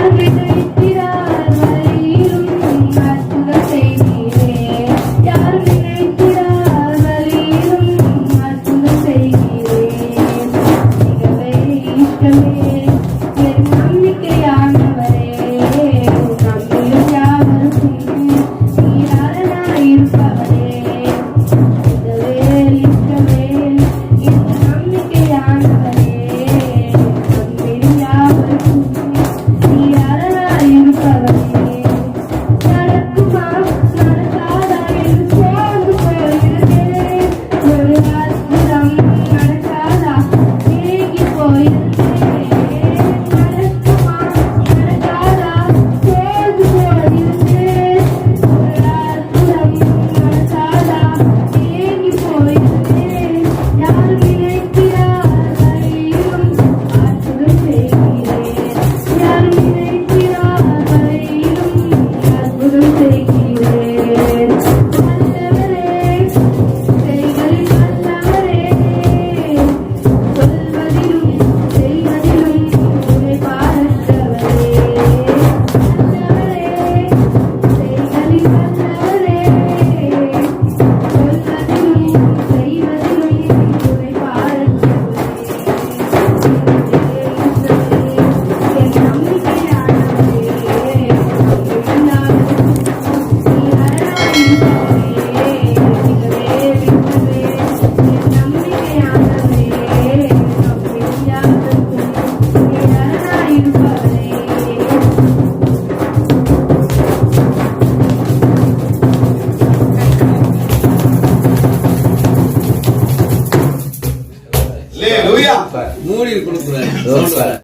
Thank you. மூடி கொடுக்குறேன்